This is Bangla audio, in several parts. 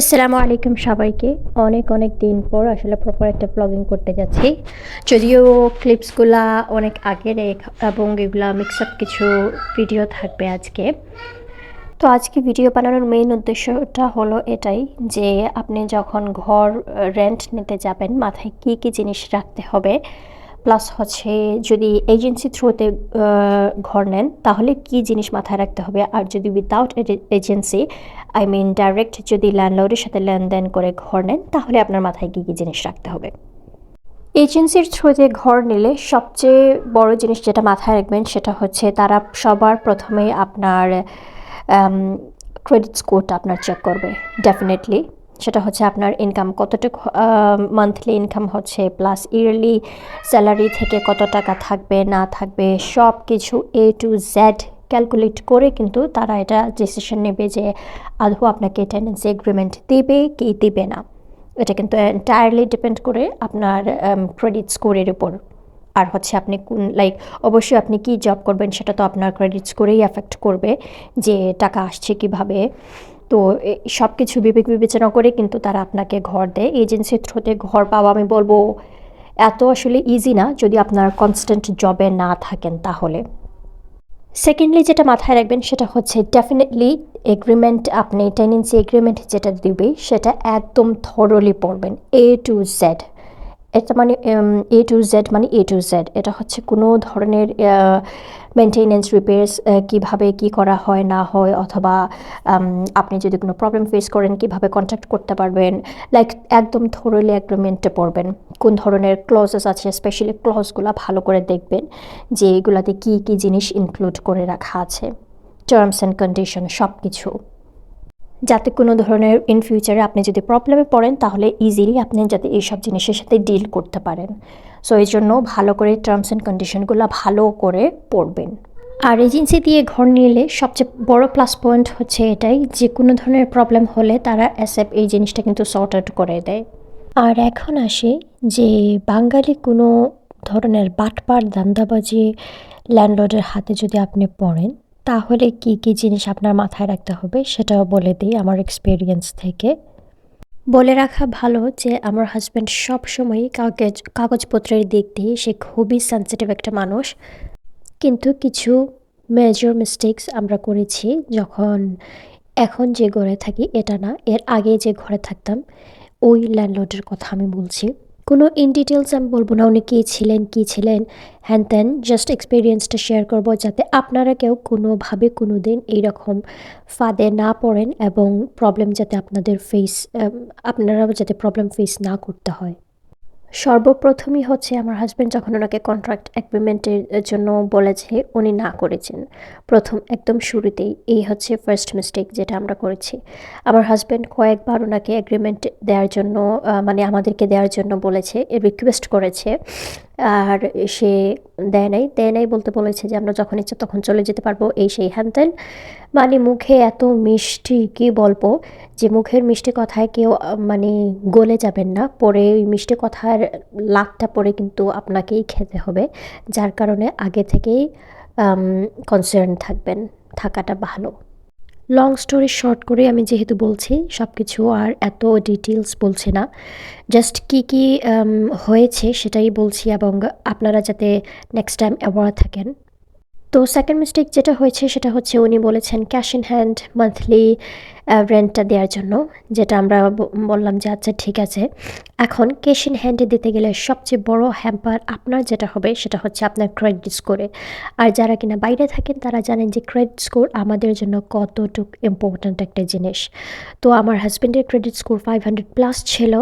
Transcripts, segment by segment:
আসসালামু আলাইকুম সবাইকে। অনেক অনেক দিন পর আসলে প্রপার একটা ব্লগিং করতে যাচ্ছি। যদিও ক্লিপসগুলা অনেক আগের এবং এগুলা মিক্স আপ কিছু ভিডিও থাকবে আজকে। তো আজকে ভিডিও বানানোর মেইন উদ্দেশ্যটা হলো এটাই যে আপনি যখন ঘর রেন্ট নিতে যাবেন, মাথায় কী কী জিনিস রাখতে হবে? প্লাস হচ্ছে যদি এজেন্সি থ্রুতে ঘর নেন, তাহলে কি জিনিস মাথায় রাখতে হবে? আর যদি without agency I mean direct যদি ল্যান্ডলর্ডের সাথে লেনদেন করে ঘর নেন, তাহলে আপনার মাথায় কী কী জিনিস রাখতে হবে? এজেন্সির থ্রুতে ঘর নিলে সবচেয়ে বড় জিনিস যেটা মাথায় রাখবেন, সেটা হচ্ছে তারা সবার প্রথমে আপনার ক্রেডিট স্কোরটা আপনার চেক করবে ডেফিনেটলি সেটা হচ্ছে আপনার ইনকাম কতটুকু মান্থলি ইনকাম হচ্ছে প্লাস ইয়ারলি স্যালারি থেকে কত টাকা থাকবে, না থাকবে সব কিছু এ টু জেড ক্যালকুলেট করে কিন্তু তারা এটা ডিসিশন নেবে যে আদৌ আপনাকে টেন্ডেন্সি এগ্রিমেন্ট দেবে কি দেবে না। এটা কিন্তু এন্টায়ারলি ডিপেন্ড করে আপনার ক্রেডিট স্কোরের উপর। আর হচ্ছে আপনি কোন লাইক অবশ্যই আপনি কি জব করবেন সেটা তো আপনার ক্রেডিট স্কোরেই এফেক্ট করবে যে টাকা আসছে কীভাবে। তো সব কিছু বিবেক বিবেচনা করে কিন্তু তারা আপনাকে ঘর দেয়। এজেন্সির থ্রুতে ঘর পাওয়া আমি বলব এত আসলে ইজি না যদি আপনার কনস্ট্যান্ট জবে না থাকেন তাহলে। সেকেন্ডলি যেটা মাথায় রাখবেন সেটা হচ্ছে ডেফিনেটলি এগ্রিমেন্ট আপনি টেনেন্সি এগ্রিমেন্ট যেটা দিবে সেটা একদম থরলি পড়বেন এ টু জেড এটা মানে এ টু জেড মানে এ টু জেড এটা হচ্ছে কোনো ধরনের মেনটেনেন্স রিপেয়ার্স কীভাবে কি করা হয়, না হয়, অথবা আপনি যদি কোনো প্রবলেম ফেস করেন, কীভাবে কন্ট্যাক্ট করতে পারবেন। লাইক একদম থরলি এগ্রিমেন্টে পড়বেন। কোন ধরনের ক্লজেস আছে স্পেশালি ক্লজগুলো ভালো করে দেখবেন যে এগুলাতে কী কী জিনিস ইনক্লুড করে রাখা আছে। টার্মস অ্যান্ড কন্ডিশন সব কিছু যাতে কোনো ধরনের ইন ফিউচারে আপনি যদি প্রবলেমে পড়েন, তাহলে ইজিলি আপনি যাতে এইসব জিনিসের সাথে ডিল করতে পারেন। সো এই জন্য ভালো করে টার্মস অ্যান্ড কন্ডিশনগুলো ভালো করে পড়বেন। আর এজেন্সি দিয়ে ঘর নিলে সবচেয়ে বড় প্লাস পয়েন্ট হচ্ছে এটাই, যে কোনো ধরনের প্রবলেম হলে তারা অ্যাসেপ এই জিনিসটা কিন্তু সর্ট আউট করে দেয়। আর এখন আসে যে বাঙালি কোনো ধরনের বাটপার, দান্দাবাজি ল্যান্ডলর্ডের হাতে যদি আপনি পড়েন তাহলে কি কি জিনিস আপনার মাথায় রাখতে হবে সেটাও বলে দিই আমার এক্সপিরিয়েন্স থেকে। বলে রাখা ভালো যে আমার হাজব্যান্ড সবসময়ই কাগজ, কাগজপত্রের দিক দিয়ে সে খুবই সেন্সিটিভ একটা মানুষ। কিন্তু কিছু মেজর মিস্টেকস আমরা করেছি যখন এখন যে ঘরে থাকি, এটা না, এর আগে যে ঘরে থাকতাম, ওই ল্যান্ডলর্ডের কথা আমি বলছি। কোনো ইন ডিটেলস আমি বলব না উনি কী ছিলেন কী ছিলেন। হ্যান ত্যান জাস্ট এক্সপিরিয়েন্সটা শেয়ার করব যাতে আপনারা কেউ কোনোভাবে কোনো দিন এইরকম ফাঁদে না পড়েন এবং প্রবলেম যাতে আপনাদের ফেস আপনারা যাতে প্রবলেম ফেস না করতে হয়। সর্বপ্রথমই হচ্ছে আমার হাজব্যান্ড যখন ওনাকে কন্ট্রাক্ট অ্যাগ্রিমেন্টের জন্য বলেছে, উনি না করেছেন। প্রথম, একদম শুরুতেই। এই হচ্ছে ফার্স্ট মিস্টেক যেটা আমরা করেছি। আমার হাজব্যান্ড কয়েকবার ওনাকে অ্যাগ্রিমেন্ট দেওয়ার জন্য মানে আমাদেরকে দেওয়ার জন্য বলেছে রিকোয়েস্ট করেছে। আর সে দেয় নাই দেয় নাই বলতে বলেছে যে আমরা যখন ইচ্ছা তখন চলে যেতে পারব, এই সেই হ্যান মানে মুখে এত মিষ্টি কি বলব যে মুখের মিষ্টি কথায় কেউ মানে গলে যাবেন না, পরে ওই মিষ্টি কথার লাভটা পরে কিন্তু আপনাকেই খেতে হবে, যার কারণে আগে থেকেই কনসার্ন থাকবেন, থাকাটা ভালো। লং স্টোরি শর্ট করে আমি যেহেতু বলছি সব কিছু আর এত ডিটেলস বলছি না। জাস্ট কি কি হয়েছে সেটাই বলছি এবং আপনারা যাতে নেক্সট টাইম অ্যাওয়ার থাকেন। তো সেকেন্ড মিস্টেক যেটা হয়েছে সেটা হচ্ছে উনি বলেছেন ক্যাশ ইন হ্যান্ড মান্থলি রেন্টটা দেওয়ার জন্য, যেটা আমরা বললাম যে আচ্ছা ঠিক আছে। এখন ক্যাশ ইন হ্যান্ডে দিতে গেলে সবচেয়ে বড় হ্যাম্পার আপনার যেটা হবে, সেটা হচ্ছে আপনার ক্রেডিট স্কোরে আর যারা কিনা বাইরে থাকেন, তারা জানেন যে ক্রেডিট স্কোর আমাদের জন্য কতটুক ইম্পর্ট্যান্ট একটা জিনিস। তো আমার হাজব্যান্ডের credit score five hundred plus ছিল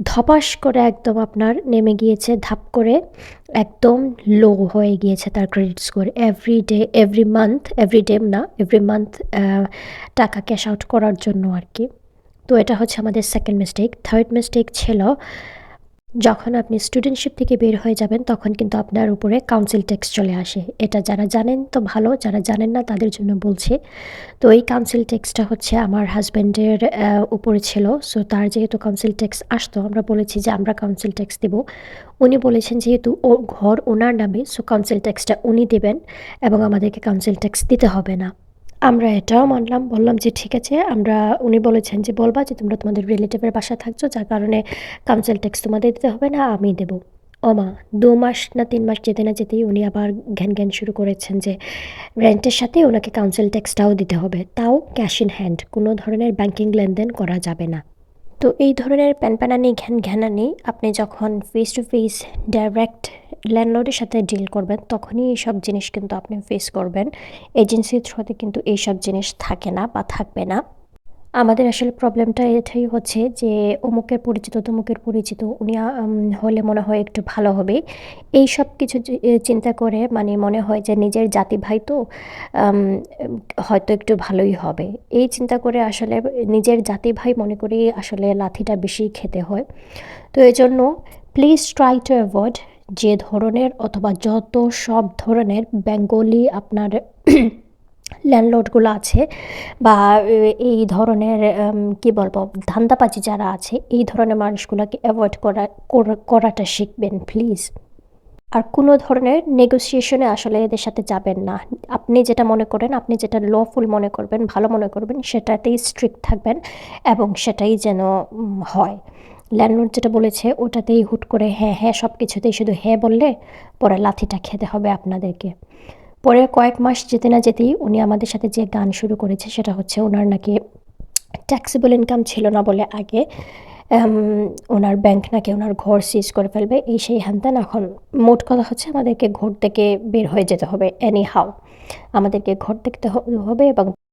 ধপাস করে একদম আপনার নেমে গিয়েছে, ধাপ করে একদম লো হয়ে গিয়েছে তার credit score every day every month every day না এভরি মান্থ টাকা ক্যাশ আউট করার জন্য আর কি। তো এটা হচ্ছে আমাদের সেকেন্ড মিস্টেক থার্ড মিস্টেক ছিল যখন আপনি স্টুডেন্টশিপ থেকে বের হয়ে যাবেন, তখন কিন্তু আপনার উপরে কাউন্সিল ট্যাক্স চলে আসে। এটা যারা জানেন তো ভালো, যারা জানেন না তাদের জন্য বলছি। তো এই কাউন্সিল ট্যাক্সটা হচ্ছে আমার হাজব্যান্ডের উপরে ছিল। সো তার যেহেতু কাউন্সিল ট্যাক্স আসতো, আমরা বলেছি যে আমরা কাউন্সিল ট্যাক্স দেব। উনি বলেছেন যেহেতু ও ঘর ওনার নামে সো কাউন্সিল ট্যাক্সটা উনি দেবেন এবং আমাদেরকে কাউন্সিল ট্যাক্স দিতে হবে না। আমরা এটাও মানলাম, বললাম যে ঠিক আছে, আমরা, উনি বলেছেন যে বলবা যে তোমরা তোমাদের রিলেটিভের বাসায় থাকছো, যার কারণে কাউন্সিল ট্যাক্স তোমাদের দিতে হবে না, আমি দেবো। অমা দু মাস না তিন মাস যেতে না যেতেই উনি আবার ঘ্যান ঘ্যান শুরু করেছেন যে রেন্টের সাথে ওনাকে কাউন্সিল ট্যাক্সটাও দিতে হবে। তাও ক্যাশ ইন হ্যান্ড কোনো ধরনের ব্যাংকিং লেনদেন করা যাবে না। তো এই ধরনের প্যানপ্যানানি ঘ্যান ঘ্যানানি আপনি যখন ফেস টু ফেস ডাইরেক্ট ল্যান্ডলর্ডের সাথে ডিল করবেন, তখনই এইসব জিনিস কিন্তু আপনি ফেস করবেন। এজেন্সির থ্রুতে কিন্তু এইসব জিনিস থাকে না বা থাকবে না। আমাদের আসলে প্রবলেমটা এটাই হচ্ছে যে, অমুকের পরিচিত, তমুকের পরিচিত, উনি হলে মনে হয় একটু ভালো হবে। এই সব কিছু চিন্তা করে মানে মনে হয় যে, নিজের জাতি ভাই তো হয়তো একটু ভালোই হবে। এই চিন্তা করে আসলে নিজের জাতি ভাই মনে করি আসলে লাথিটা বেশি খেতে হয়। তো এই জন্য প্লিজ ট্রাই টু অ্যাভয়েড যে ধরনের অথবা যত সব ধরনের বেঙ্গলি আপনার ল্যান্ডলর্ডগুলো আছে বা এই ধরনের কি বলব, ধান্দাবাজি যারা আছে, এই ধরনের মানুষগুলোকে অ্যাভয়েড করা- করাটা শিখবেন প্লিজ আর কোনো ধরনের নেগোসিয়েশনে আসলে এদের সাথে যাবেন না। আপনি যেটা মনে করেন, আপনি যেটা লফুল মনে করবেন, ভালো মনে করবেন, সেটাতেই স্ট্রিক্ট থাকবেন এবং সেটাই যেন হয়। ল্যান্ডলর্ড যেটা বলেছে, ওটাতেই হুট করে হ্যাঁ হ্যাঁ সব কিছুতেই শুধু হ্যাঁ বললে পরে লাথিটা খেতে হবে আপনাদেরকে। পরে কয়েক মাস যেতে না যেতেই উনি আমাদের সাথে যে গান শুরু করেছে সেটা হচ্ছে ওনার নাকি ট্যাক্সিবল ইনকাম ছিল না বলে আগে ওনার ব্যাংক নাকি ওনার ঘর সিজ করে ফেলবে, এই সেই হ্যানতান এখন মোট কথা হচ্ছে আমাদেরকে ঘর থেকে বের হয়ে যেতে হবে এনি হাউ আমাদেরকে ঘর দেখতে হবে এবং